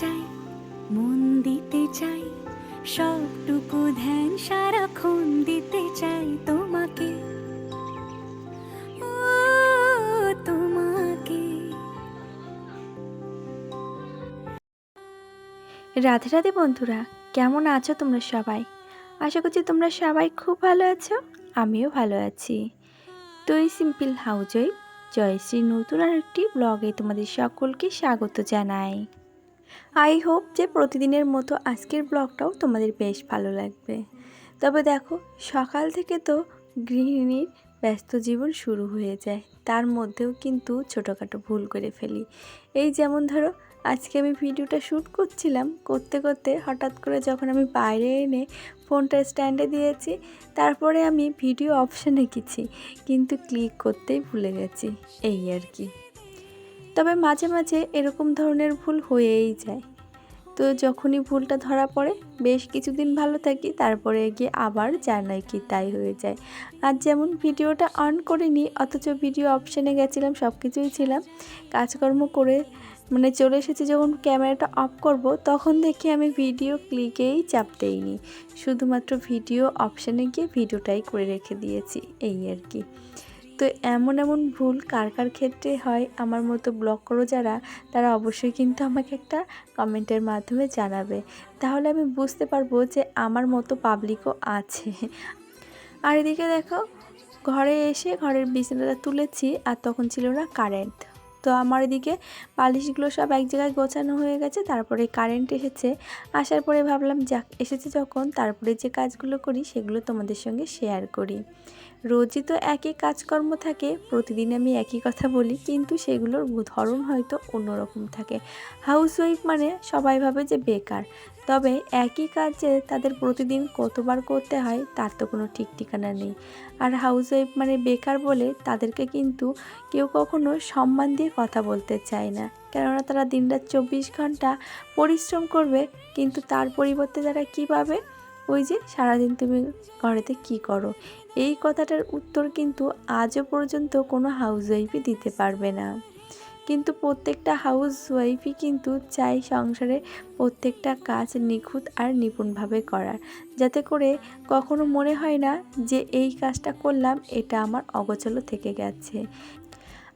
চাই, মন দিতে চাই, সবটুকু ধ্যান সারাক্ষণ দিতে চাই তোমাকে। রাধে রাধে বন্ধুরা, কেমন আছো তোমরা সবাই? আশা করছি তোমরা সবাই খুব ভালো আছো, আমিও ভালো আছি। তো এই সিম্পল হাউজই জয়শ্রী নতুন আর একটি ব্লগে তোমাদের সকলকে স্বাগত জানাই। আই হোপ যে প্রতিদিনের মতো আজকের ব্লগটাও তোমাদের বেশ ভালো লাগবে। তবে দেখো, সকাল থেকে তো গৃহিণীর ব্যস্ত জীবন শুরু হয়ে যায়। তার মধ্যেও কিন্তু ছোটোখাটো ভুল করে ফেলি। এই যেমন ধরো, আজকে আমি ভিডিওটা শ্যুট করছিলাম, করতে করতে হঠাৎ করে যখন আমি বাইরে এনে ফোনটা স্ট্যান্ডে দিয়েছি, তারপরে আমি ভিডিও অপশানে গেছি, কিন্তু ক্লিক করতেই ভুলে গেছি। এই আর কি। তবে মাঝে মাঝে এরকম ধরনের ভুল হয়েই যায়। তো যখনই ভুলটা ধরা পড়ে, বেশ কিছুদিন ভালো থাকি, তারপরে গিয়ে আবার নয় কি তাই হয়ে যায়। আর যেমন ভিডিওটা অন করিনি, অথচ ভিডিও অপশানে গেছিলাম সব কিছুই ছিলাম। কাজকর্ম করে মানে চলে এসেছি যখন ক্যামেরাটা অফ করব, তখন দেখি আমি ভিডিও ক্লিকেই চাপ দেইনি। শুধুমাত্র ভিডিও অপশানে গিয়ে ভিডিওটাই করে রেখে দিয়েছি, এই আর কি। তো এমন এমন ভুল কার কার ক্ষেত্রে হয় আমার মতো ব্লগ করো যারা, তারা অবশ্যই কিন্তু আমাকে একটা কমেন্টের মাধ্যমে জানাবে। তাহলে আমি বুঝতে পারব যে আমার মতো পাবলিকও আছে। আর এদিকে দেখো, ঘরে এসে ঘরের বিছানাটা তুলেছি আর তখন ছিল না কারেন্ট তো আমার এদিকে পালিশগুলো সব এক জায়গায় গোছানো হয়ে গেছে, তারপরে কারেন্ট এসেছে। আসার পরে ভাবলাম, যাক, এসেছে যখন, তারপরে যে কাজগুলো করি, সেগুলো তোমাদের সঙ্গে শেয়ার করি। রোজই তো একই কাজকর্ম থাকে, প্রতিদিন আমি একই কথা বলি, কিন্তু সেগুলোর ধরন হয়তো অন্যরকম থাকে। হাউসওয়াইফ মানে সবাই ভাবে যে বেকার, তবে একই কাজ যে তাদের প্রতিদিন কতবার করতে হয়, তার তো কোনো ঠিক ঠিকানা নেই। আর হাউসওয়াইফ মানে বেকার বলে তাদেরকে কিন্তু কেউ কখনো সম্মান দিয়ে কথা বলতে চায় না। কেননা তারা দিনরাত চব্বিশ ঘণ্টা পরিশ্রম করবে, কিন্তু তার পরিবর্তে তারা কী পাবে ওই যে সারাদিন তুমি ঘরেতে কি করো? এই কথাটার উত্তর কিন্তু আজও পর্যন্ত কোনো হাউসওয়াইফই দিতে পারবে না। কিন্তু প্রত্যেকটা হাউস ওয়াইফই কিন্তু চাই সংসারে প্রত্যেকটা কাজ নিখুঁত আর নিপুণভাবে করার। যাতে করে কখনো মনে হয় না যে, এই কাজটা করলাম, এটা আমার অগচল থেকে গেছে।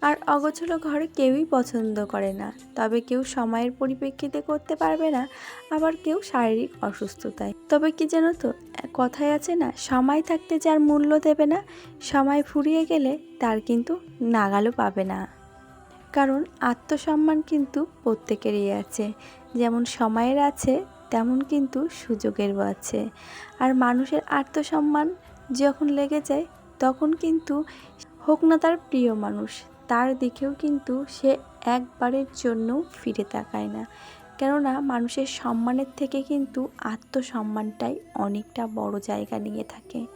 আর অগোছলো ঘরে কেউই পছন্দ করে না। তবে কেউ সময়ের পরিপ্রেক্ষিতে করতে পারবে না, আবার কেউ শারীরিক অসুস্থতায়। তবে কি জানো তো কথায় আছে না, সময় থাকতে যার মূল্য দেবে না, সময় ফুরিয়ে গেলে তার কিন্তু নাগালও পাবে না। কারণ আত্মসম্মান কিন্তু প্রত্যেকেরই আছে, যেমন সময়ের আছে, তেমন কিন্তু সুযোগেরও আছে। আর মানুষের আত্মসম্মান যখন লেগে যায়, তখন কিন্তু হোক না তার প্রিয় মানুষ তার দিকেও কিন্তু সে একবারের জন্য ফিরে তাকায় না। কেননা মানুষের সম্মানের থেকে কিন্তু আত্মসম্মানটাই অনেকটা বড় জায়গা নিয়ে থাকে।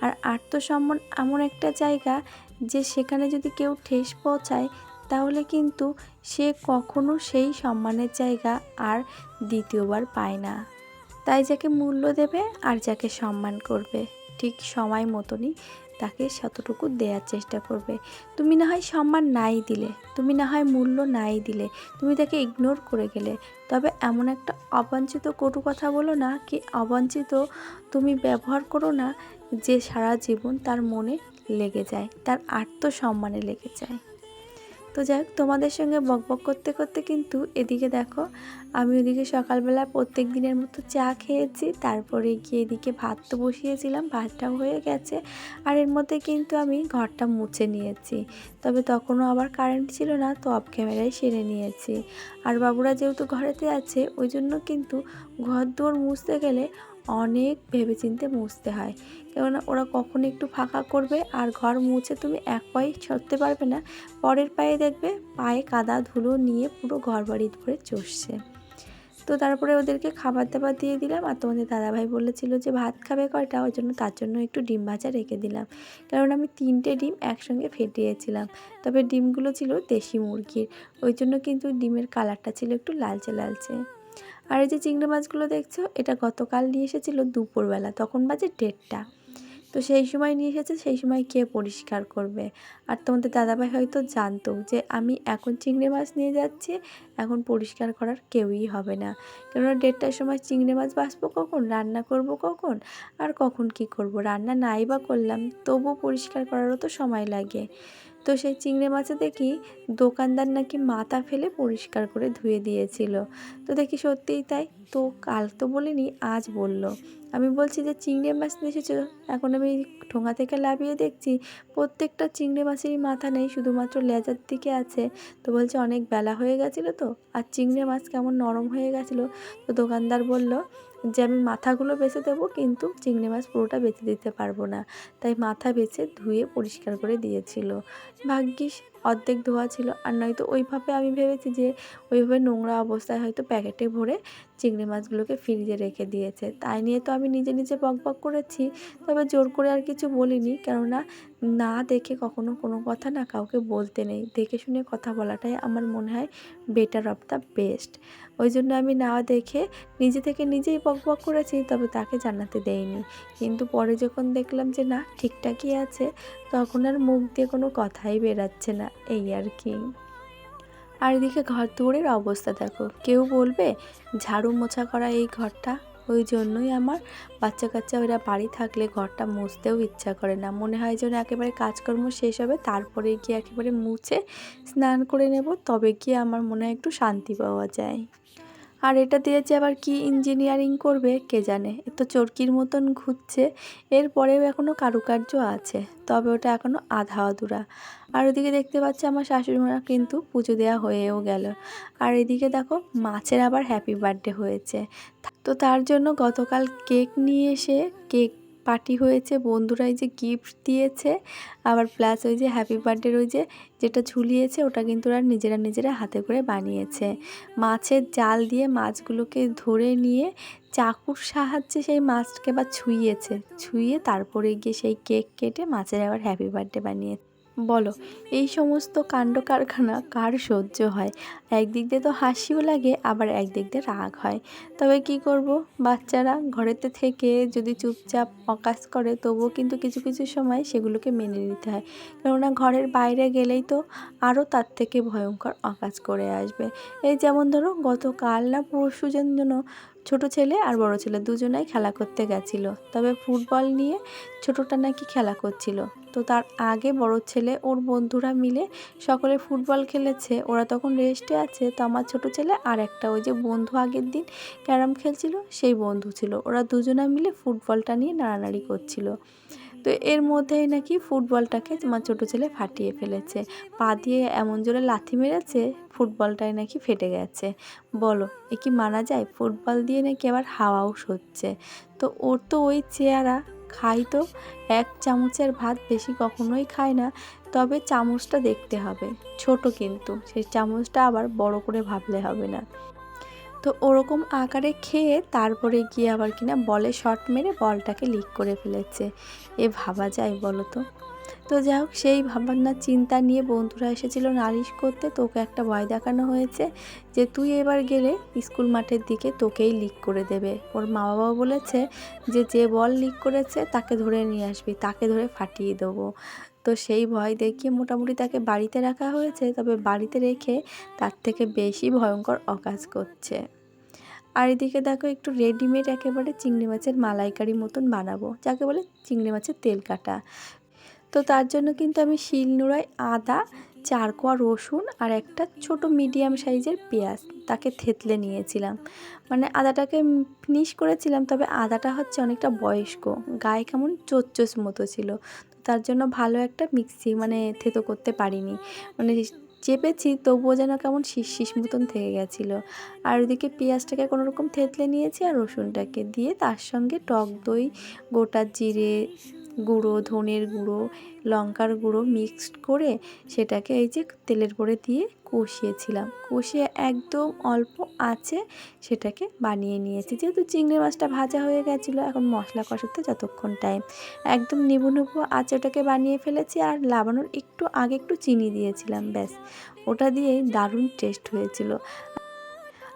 আর আত্মসম্মান এমন একটা জায়গা যে সেখানে যদি কেউ ঠেস পৌঁছায়, তাহলে কিন্তু সে কখনো সেই সম্মানের জায়গা আর দ্বিতীয়বার পায় না। তাই যাকে মূল্য দেবে আর যাকে সম্মান করবে, ঠিক সময় মতনই তাকে শতটুকু দেওয়ার চেষ্টা করবে। তুমি না হয় সম্মান নাই দিলে, তুমি না হয় মূল্য নাই দিলে, তুমি তাকে ইগনোর করে গেলে। তবে এমন একটা অবাঞ্ছিত কটু কথা বলো না কি অবাঞ্ছিত তুমি ব্যবহার করো না যে সারা জীবন তার মনে লেগে যায়, তার আত্মসম্মানে লেগে যায়। তো যাই তোমাদের সঙ্গে বকবক করতে করতে কিন্তু এদিকে দেখো, আমি ওদিকে সকালবেলা প্রত্যেক দিনের মতো চা খেয়েছি, তারপরে গিয়ে এদিকে ভাত তো বসিয়েছিলাম, ভাতটাও হয়ে গেছে, আর এর মধ্যে কিন্তু আমি ঘরটা মুছে নিয়েছি। তবে তখনও আবার কারেন্ট ছিল না, তো অফ ক্যামেরায় সেরে নিয়েছি। আর বাবুরা যেহেতু ঘরেতে আছে, ওই জন্য কিন্তু ঘর দুয়ার মুছতে গেলে অনেক ভেবেচিন্তে মুছতে হয়। কেননা ওরা কখন একটু ফাঁকা করবে আর ঘর মুছে তুমি এক পায়ে ছড়তে পারবে না, পরের পায়ে দেখবে পায়ে কাদা ধুলো নিয়ে পুরো ঘর বাড়ি ধরে চষছে। তো তারপরে ওদেরকে খাবার দাবার দিয়ে দিলাম আর তোমাদের দাদাভাই বলেছিল যে ভাত খাবে কয়টা, ওই জন্য তার জন্য একটু ডিম ভাজা রেখে দিলাম। কারণ আমি তিনটে ডিম একসঙ্গে ফেটিয়েছিলাম, তবে ডিমগুলো ছিল দেশি মুরগির, ওই জন্য কিন্তু ডিমের কালারটা ছিল একটু লালচে লালচে। আর এই যে চিংড়ি মাছগুলো দেখছ, এটা গতকাল নিয়ে এসেছিল দুপুরবেলা, তখন বাজে দেড়টা। তো সেই সময় নিয়ে এসেছে, সেই সময় কে পরিষ্কার করবে। আর তোমাদের দাদাভাই হয়তো জানতো যে আমি এখন চিংড়ি মাছ নিয়ে যাচ্ছি, এখন পরিষ্কার করার কেউই হবে না। কেননা দেড়টার সময় চিংড়ি মাছ বাছবো কখন, রান্না করব কখন, আর কখন কি করব? রান্না নাই বা করলাম তবু পরিষ্কার করারও তো সময় লাগে। তো সেই চিংড়ি মাছে দেখি দোকানদার নাকি মাথা ফেলে পরিষ্কার করে ধুয়ে দিয়েছিল। তো দেখি সত্যিই তাই? তো কাল তো বলিনি, আজ বলল। আমি বলছি যে চিংড়ি মাছ নিয়ে এসেছ? এখন আমি ঠোঙা থেকে লাভিয়ে দেখছি, প্রত্যেকটা চিংড়ি মাছেরই মাথা নেই, শুধুমাত্র লেজার দিকে আছে। তো বলছে অনেক বেলা হয়ে গেছিল তো, আর চিংড়ি মাছ কেমন নরম হয়ে গেছিল? তো দোকানদার বলল যে আমি মাথাগুলো বেছে দেবো, কিন্তু চিংড়ি মাছ পুরোটা বেছে দিতে পারব না। তাই মাথা বেছে ধুয়ে পরিষ্কার করে দিয়েছিল। ভাগ্যিস অর্ধেক ধোয়া ছিল আর নয়তো ওইভাবে আমি ভেবেছি যে ওইভাবে নোংরা অবস্থায় হয়তো প্যাকেটে ভরে চিংড়ি মাছগুলোকে ফ্রিজে রেখে দিয়েছে। তাই নিয়ে তো আমি নিজে নিজে বক বক করেছি, তবে জোর করে আর কিছু বলিনি, কেননা না দেখে কখনো কোনো কথা না কাউকে বলতে নেই। দেখে শুনে কথা বলাটাই আমার মনে হয় বেটার অফ দ্য বেস্ট ওই জন্য আমি না দেখে নিজে থেকে নিজেই বক বক করেছি, তবে তাকে জানাতে দেইনি। কিন্তু পরে যখন দেখলাম যে না ঠিকঠাকই আছে, তখন আর মুখ দিয়ে কোনো কথাই বেরাচ্ছে না। এই আর কি। আর এদিকে ঘর দুয়ারের অবস্থা দেখো। কেউ বলবে ঝাড়ু মোছা করা এই ঘরটা? ওই জন্যই আমার বাচ্চা কাচ্চা ওরা বাড়ি থাকলে ঘরটা মুছতেও ইচ্ছা করে না। মনে হয় যেন একেবারে কাজকর্ম শেষ হবে, তারপরে গিয়ে একেবারে মুছে স্নান করে নেব, তবে গিয়ে আমার মনে হয় একটু শান্তি পাওয়া যায়। আর এটা দিয়ে যে আবার কি ইঞ্জিনিয়ারিং করবে, কে জানে? এ তো চরকির মতন ঘুরছে। এরপরেও এখনও কারুকার্য আছে, তবে ওটা এখনও আধা অধুরা আর ওদিকে দেখতে পাচ্ছি আমার শাশুড়িমা কিন্তু পুজো দেওয়া হয়েও গেল। আর এদিকে দেখো, মাছের আবার হ্যাপি বার্থডে হয়েছে। তো তার জন্য গতকাল কেক নিয়ে এসে কেক পার্টি হয়েছে, বন্ধুরা এই যে গিফট দিয়েছে, আবার প্লাস ওই যে হ্যাপি বার্থডের ওই যে যেটা ঝুলিয়েছে, ওটা কিন্তু ওরা নিজেরা নিজেরা হাতে করে বানিয়েছে। মাছের জাল দিয়ে মাছগুলোকে ধরে নিয়ে চাকুর সাহায্যে সেই মাছকে বা ছুঁয়েছে ছুঁয়ে তারপরে গিয়ে সেই কেক কেটে মাছের আবার হ্যাপি বার্থডে বানিয়েছে। বলো, এই সমস্ত কাণ্ড কারখানা কার সহ্য হয়? একদিক দিয়ে তো হাসিও লাগে, আবার একদিক দিয়ে রাগ হয়। তবে কি করব? বাচ্চারা ঘরেতে থেকে যদি চুপচাপ অকাজ করে, তবুও কিন্তু কিছু কিছু সময় সেগুলোকে মেনে নিতে হয়। কেননা ঘরের বাইরে গেলেই তো আরও তার থেকে ভয়ঙ্কর অকাজ করে আসবে। এই যেমন ধরো, গতকাল না পরশু জন্য ছোট ছেলে আর বড় ছেলে দুজনাই খেলা করতে গেছিল। তবে ফুটবল নিয়ে ছোটটা নাকি খেলা করছিল। তো তার আগে বড় ছেলে, ওর বন্ধুরা মিলে সকলে ফুটবল খেলেছে। ওরা তখন রেস্টে আছে, তো আমার ছোট ছেলে আর একটা। ওই যে বন্ধু আগের দিন ক্যারাম খেলছিল, সেই বন্ধু ছিল। ওরা দুজনা মিলে ফুটবলটা নিয়ে নাড়ানাড়ি করছিল। তো এর মধ্যেই নাকি ফুটবলটাকে তোমার ছোটো ছেলে ফাটিয়ে ফেলেছে। পা দিয়ে এমন জোরে লাথি মেরেছে, ফুটবলটাই নাকি ফেটে গেছে। বলো, এ কি মানা যায়? ফুটবল দিয়ে নাকি আবার হাওয়াও সচ্ছে তো ওর তো ওই চেয়ারা খাই তো। এক চামচের ভাত বেশি কখনোই খায় না, তবে চামচটা দেখতে হবে। ছোট কিন্তু, সেই চামচটা আবার বড় করে ভাবলে হবে না। তো ওরকম আকারে খেয়ে তারপরে গিয়ে আবার কিনা বলে শট মেরে বলটাকে লিক করে ফেলেছে। এ ভাবা যায় বলো তো তো যাই হোক, সেই ভাবনার চিন্তা নিয়ে বন্ধুরা এসেছিল নালিশ করতে। তোকে একটা ভয় দেখানো হয়েছে যে তুই এবার গেলে স্কুল মাঠের দিকে তোকেই লিক করে দেবে। ওর মা বাবা বলেছে যে যে বল লিক করেছে তাকে ধরে নিয়ে আসবি, তাকে ধরে ফাটিয়ে দেবো। তো সেই ভয় দেখিয়ে মোটামুটি তাকে বাড়িতে রাখা হয়েছে। তবে বাড়িতে রেখে তার থেকে বেশি ভয়ঙ্কর অকাজ করছে। আর এদিকে দেখো একটু রেডিমেড একেবারে চিংড়ি মাছের মালাইকারি মতন বানাবো, যাকে বলে চিংড়ি মাছের তেল কাটা। তো তার জন্য কিন্তু আমি শিল নোড়ায় আদা চার কোয়া রসুন আর একটা ছোট মিডিয়াম সাইজের পেঁয়াজ তাকে থেতলে নিয়েছিলাম। মানে আদাটাকে ফিনিশ করেছিলাম, তবে আদাটা হচ্ছে অনেকটা বয়স্ক, গায়ে কেমন চোচোস মতো ছিল। তার জন্য ভালো একটা মিক্সি মানে থেতো করতে পারিনি। মানে চেপেছি তবুও যেন কেমন শীষ শীষ মতন থেকে গেছিল। আর ওদিকে পেঁয়াজটাকে কোনো রকম থেতলে নিয়েছি আর রসুনটাকে দিয়ে তার সঙ্গে টক দই, গোটা জিরে গুঁড়ো, ধনের গুঁড়ো, লঙ্কার গুঁড়ো মিক্সড করে সেটাকে এই যে তেলের পরে দিয়ে কষিয়েছিলাম। কষিয়ে একদম অল্প আছে সেটাকে বানিয়ে নিয়েছি। যেহেতু চিংড়ি মাছটা ভাজা হয়ে গেছিল, এখন মশলা কষাতে যতক্ষণ টাইম একদম নিবু নিবু আছে ওটাকে বানিয়ে ফেলেছি আর লাবানোর একটু আগে একটু চিনি দিয়েছিলাম, ব্যাস। ওটা দিয়েই দারুণ টেস্ট হয়েছিল।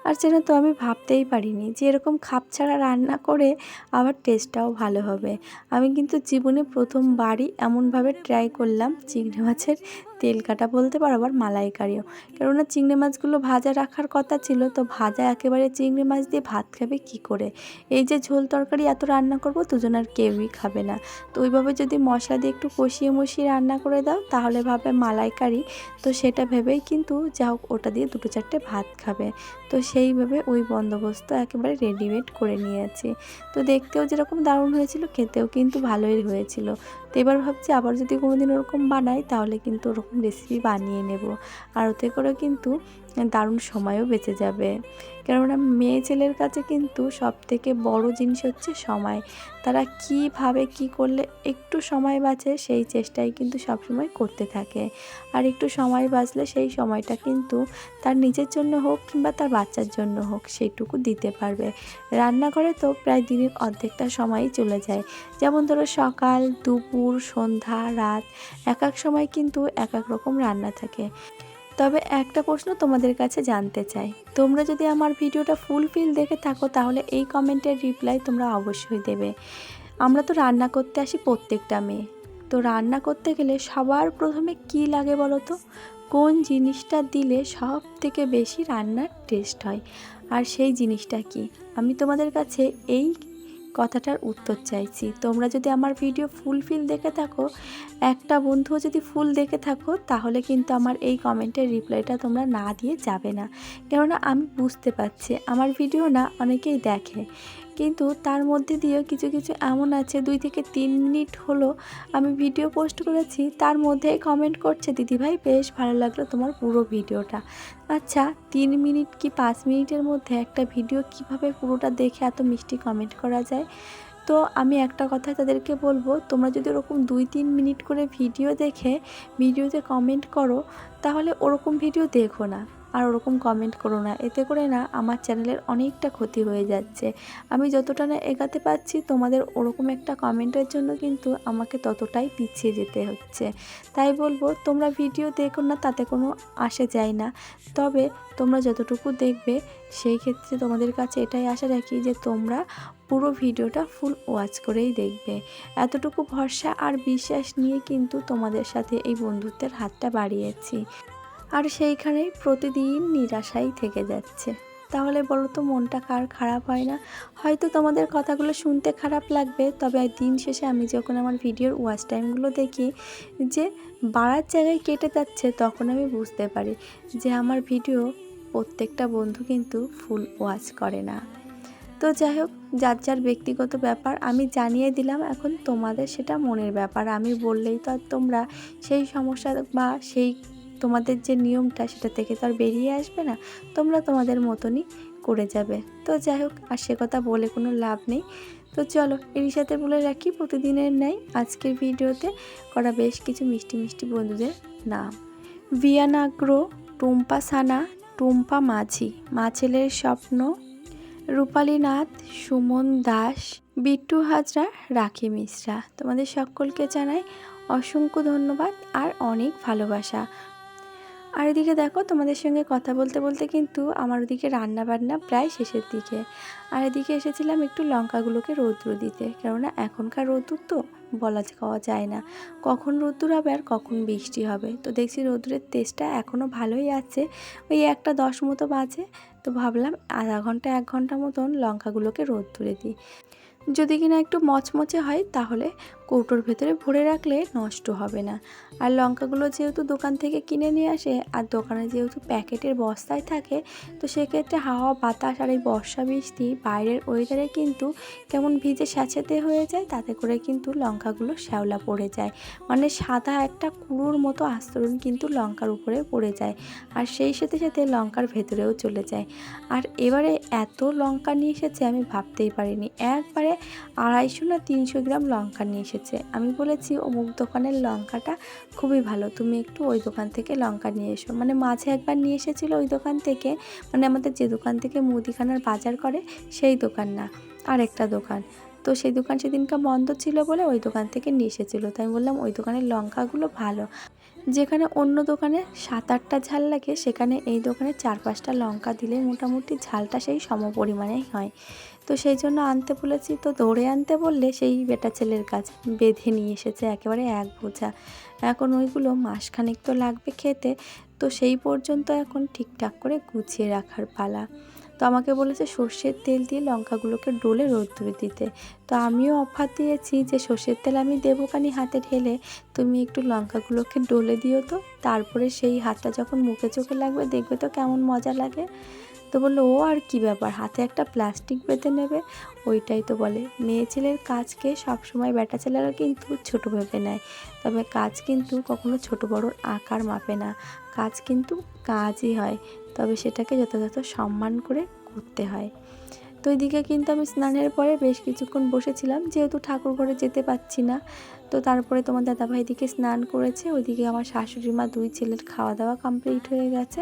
আর যেন তো আমি ভাবতেই পারিনি যে এরকম খাপ ছাড়া রান্না করে আবার টেস্টটাও ভালো হবে। আমি কিন্তু জীবনে প্রথমবারই এমনভাবে ট্রাই করলাম চিংড়ি মাছের তেল কাটা বলতে পারো আবার মালাইকারিও। কেননা চিংড়ি মাছগুলো ভাজা রাখার কথা ছিল, তো ভাজা একেবারে চিংড়ি মাছ দিয়ে ভাত খাবে কি করে? এই যে ঝোল তরকারি এত রান্না করব দুজন আর কেউই খাবে না। তো ওইভাবে যদি মশলা দিয়ে একটু কষিয়ে মশিয়ে রান্না করে দাও, তাহলে ভাবে মালাইকারি। তো সেটা ভেবেই কিন্তু যা হোক ওটা দিয়ে দুটো চারটে ভাত খাবে। তো সেইভাবে ওই বন্দোবস্ত একেবারে রেডিমেড করে নিয়েছি। তো দেখতেও যেরকম দারুণ হয়েছিল, খেতেও কিন্তু ভালোই হয়েছিল। তো এবার ভাবছি আবার যদি কোনো দিন ওরকম বানাই, তাহলে কিন্তু ওরকম রেসিপি বানিয়ে নেব। আর ওতে করে কিন্তু দারুণ সময়ও বেঁচে যাবে। কেননা মেয়ে ছেলের কাছে কিন্তু সব থেকে বড় জিনিস হচ্ছে সময়। তারা কীভাবে কি করলে একটু সময় বাঁচে সেই চেষ্টাই কিন্তু সবসময় করতে থাকে। আর একটু সময় বাঁচলে সেই সময়টা কিন্তু তার নিজের জন্য হোক কিংবা তার বাচ্চার জন্য হোক সেইটুকু দিতে পারবে। রান্নাঘরে তো প্রায় দিনের অর্ধেকটা সময়ই চলে যায়। যেমন ধরো সকাল, দুপুর, সন্ধ্যা, রাত এক এক সময় কিন্তু এক এক রকম রান্না থাকে। তবে একটা প্রশ্ন তোমাদের কাছে জানতে চাই। তোমরা যদি আমার ভিডিওটা ফুলফিল দেখে থাকো, তাহলে এই কমেন্টের রিপ্লাই তোমরা অবশ্যই দেবে। আমরা তো রান্না করতে আসি প্রত্যেকটা মেয়ে। তো রান্না করতে গেলে সবার প্রথমে কি লাগে বলো তো? কোন জিনিসটা দিলে সব থেকে বেশি রান্নার টেস্ট হয়? আর সেই জিনিসটা কি? আমি তোমাদের কাছে এই কথাটার উত্তর চাইছি। তোমরা যদি আমার ভিডিও ফুলফিল দেখে থাকো, একটা বন্ধুও যদি ফুল দেখে থাকো, তাহলে কিন্তু আমার এই কমেন্টের রিপ্লাইটা তোমরা না দিয়ে যাবে না। কেননা আমি বুঝতে পারছি, আমার ভিডিও না অনেকেই দেখে। কিন্তু তার মধ্যে দিয়েও কিছু কিছু এমন আছে। দুই থেকে তিন মিনিট হলো আমি ভিডিও পোস্ট করেছি, তার মধ্যে কমেন্ট করছে দিদিভাই বেশ ভালো লাগল তোমার পুরো ভিডিওটা। আচ্ছা তিন মিনিট কি পাঁচ মিনিটের মধ্যে একটা ভিডিও কীভাবে পুরোটা দেখে এত মিষ্টি কমেন্ট করা যায়? তো আমি একটা কথা তাদেরকে বলব, তোমরা যদি ওরকম দুই তিন মিনিট করে ভিডিও দেখে, ভিডিওতে কমেন্ট করো, তাহলে ওরকম ভিডিও দেখো না। আর ওরকম কমেন্ট করো না। এতে করে না আমার চ্যানেলের অনেকটা ক্ষতি হয়ে যাচ্ছে। আমি যতটা না এগাতে পারছি, তোমাদের ওরকম একটা কমেন্টের জন্য কিন্তু আমাকে ততটাই পিছিয়ে যেতে হচ্ছে। তাই বলব, তোমরা ভিডিও দেখো না, তাতে কোনো আসে যায় না। তবে তোমরা যতটুকু দেখবে, সেই ক্ষেত্রে তোমাদের কাছে এটাই আশা রাখি যে তোমরা পুরো ভিডিওটা ফুল ওয়াচ করেই দেখবে। এতটুকু ভরসা আর বিশ্বাস নিয়ে কিন্তু তোমাদের সাথে এই বন্ধুত্বের হাতটা বাড়িয়েছি। আর সেইখানেই প্রতিদিন নিরাশাই থেকে যাচ্ছে। তাহলে বলো তো মনটা কার খারাপ হয় না? হয়তো তোমাদের কথাগুলো শুনতে খারাপ লাগবে, তবে দিন শেষে আমি যখন আমার ভিডিওর ওয়াচ টাইমগুলো দেখি যে বাড়ার জায়গায় কেটে যাচ্ছে, তখন আমি বুঝতে পারি যে আমার ভিডিও প্রত্যেকটা বন্ধু কিন্তু ফুল ওয়াচ করে না। তো যাই হোক, যার যার ব্যক্তিগত ব্যাপার আমি জানিয়ে দিলাম, এখন তোমাদের সেটা মনের ব্যাপার। আমি বললেই তো আর তোমরা সেই সমস্যা বা সেই তোমাদের যে নিয়মটা সেটা থেকে তো আর বেরিয়ে আসবে না, তোমরা তোমাদের মতনই করে যাবে। তো যাই হোক, আর সে কথা বলে কোনো লাভ নেই। তো চলো, এরই সাথে বলে রাখি, প্রতিদিনের ন্যায় আজকের ভিডিওতে করা বেশ কিছু মিষ্টি মিষ্টি বন্ধুদের নাম। ভিয়ানাগ্রো, টুম্পা সানা, টুম্পা মাঝি, মা ছেলের স্বপ্ন, রূপালী নাথ, সুমন দাস, বিট্টু হাজরা, রাখি মিশ্রা। তোমাদের সকলকে জানাই অসংখ্য ধন্যবাদ আর অনেক ভালোবাসা। আর এদিকে দেখো, তোমাদের সঙ্গে কথা বলতে বলতে কিন্তু আমার ওদিকে রান্না বান্না প্রায় শেষের দিকে। আর এদিকে এসেছিলাম একটু লঙ্কাগুলোকে রৌদ্র দিতে, কেননা এখনকার রোদ্দুর তো বলা পাওয়া যায় না। কখন রোদ্দুর হবে আর কখন বৃষ্টি হবে? তো দেখছি রোদ্দুরের তেজটা এখনও ভালোই আছে। ওই একটা দশ মতো বাজে, তো ভাবলাম আধা ঘণ্টা, এক ঘণ্টা মতন লঙ্কাগুলোকে রোদ্দুরে দিই। যদি কিনা একটু মচমচে হয়, তাহলে কৌটোর ভেতরে ভরে রাখলে নষ্ট হবে না। আর লঙ্কাগুলো যেহেতু দোকান থেকে কিনে নিয়ে আসে, আর দোকানে যেহেতু প্যাকেটের বস্তায় থাকে, তো সেক্ষেত্রে হাওয়া, বাতাস আর এই বর্ষা বৃষ্টি বাইরের ওয়েদারে কিন্তু কেমন ভিজে স্যাঁচেতে হয়ে যায়, তাতে করে কিন্তু লঙ্কাগুলো শ্যাওলা পড়ে যায়। মানে সাদা একটা কুড়োর মতো আস্তরণ কিন্তু লঙ্কার উপরে পড়ে যায়, আর সেই সাথে সাথে লঙ্কার ভেতরেও চলে যায়। আর এবারে এত লঙ্কা নিয়ে এসেছে, আমি ভাবতেই পারিনি। একবারে আড়াইশো না তিনশো গ্রাম লঙ্কা নিয়ে এসেছে। আমি বলেছি, অমুক দোকানের লঙ্কাটা খুবই ভালো। তুমি একটু ওই দোকান থেকে লঙ্কা নিয়ে এসো। মানে মাঝে একবার নিয়ে এসেছিল ওই দোকান থেকে। মানে আমাদের যে দোকান থেকে মুদিখানার বাজার করে, সেই দোকান না, আরেকটা দোকান। তো সেই দোকান সেদিনকে বন্ধ ছিল বলে ওই দোকান থেকে নিয়ে এসেছিল। তাই আমি বললাম, ওই দোকানের লঙ্কাগুলো ভালো। যেখানে অন্য দোকানে সাত আটটা ঝাল লাগে, সেখানে এই দোকানে চার পাঁচটা লঙ্কা দিলে মোটামুটি ঝালটা সেই সম পরিমাণেই হয়। তো সেই জন্য আনতে বলেছি। তো ধরে আনতে বললে সেই বেটা ছেলের কাজ বেঁধে নিয়ে এসেছে একেবারে এক বোঝা। এখন ওইগুলো মাসখানেক তো লাগবে খেতে। তো সেই পর্যন্ত এখন ঠিকঠাক করে গুছিয়ে রাখার পালা। তো আমাকে বলেছে সর্ষের তেল দিয়ে লঙ্কাগুলোকে ডোলে রোদ্দুরে দিতে। তো আমিও অফার দিয়েছি যে সর্ষের তেল আমি দেবো কানি হাতে ঢেলে। তুমি একটু লঙ্কাগুলোকে ডলে দিও তো। তারপরে সেই হাতটা যখন মুখে চোখে লাগবে দেখবে তো কেমন মজা লাগে। তো বলল, ও আর কি ব্যাপার? হাতে একটা প্লাস্টিক বেঁধে নেবে? ওইটাই তো বলে। মেয়ে ছেলের কাজকে সবসময় বেটা ছেলেরা কিন্তু ছোট ভেবে নেয়। তবে কাজ কিন্তু কখনো ছোট বড়োর আকার মাপে না। কাজ কিন্তু কাজই হয়। তবে সেটাকে যথাযথ সম্মান করে করতে হয়। তো ওইদিকে কিন্তু আমি স্নানের পরে বেশ কিছুক্ষণ বসেছিলাম। যেহেতু ঠাকুর ঘরে যেতে পারছি না তো তারপরে তোমার দাদাভাই দিকে স্নান করেছে, ওইদিকে আমার শাশুড়ি মা দুই ছেলের খাওয়া দাওয়া কমপ্লিট হয়ে গেছে,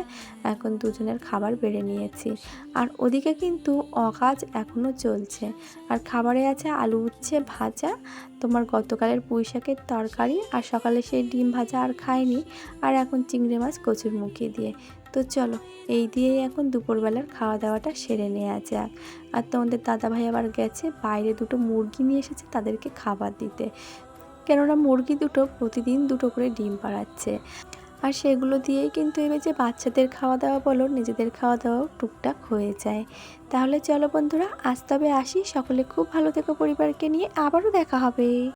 এখন দুজনের খাবার বেড়ে নিয়েছি। আর ওদিকে কিন্তু অকাজ এখনও চলছে। আর খাবারে আছে আলু উচ্ছে ভাজা, তোমার গতকালের পুঁই শাকের তরকারি, আর সকালে সেই ডিম ভাজা আর খায়নি আর এখন চিংড়ি মাছ কচুর মুখে দিয়ে। তো চলো, এই দিয়েই এখন দুপুরবেলার খাওয়া দাওয়াটা সেরে নেওয়া যাক। আর তোমাদের দাদাভাই আবার গেছে, বাইরে দুটো মুরগি নিয়ে এসেছে তাদেরকে খাবার দিতে। কেননা মুরগি দুটো প্রতিদিন দুটো করে ডিম পাড়াচ্ছে। আর সেগুলো দিয়েই কিন্তু এবার যে বাচ্চাদের খাওয়া দাওয়া বলো, নিজেদের খাওয়া দাওয়াও টুকটাক হয়ে যায়। তাহলে চলো বন্ধুরা, আজ তবে আসি। সকলে খুব ভালো থেকো পরিবারকে নিয়ে। আবারও দেখা হবে।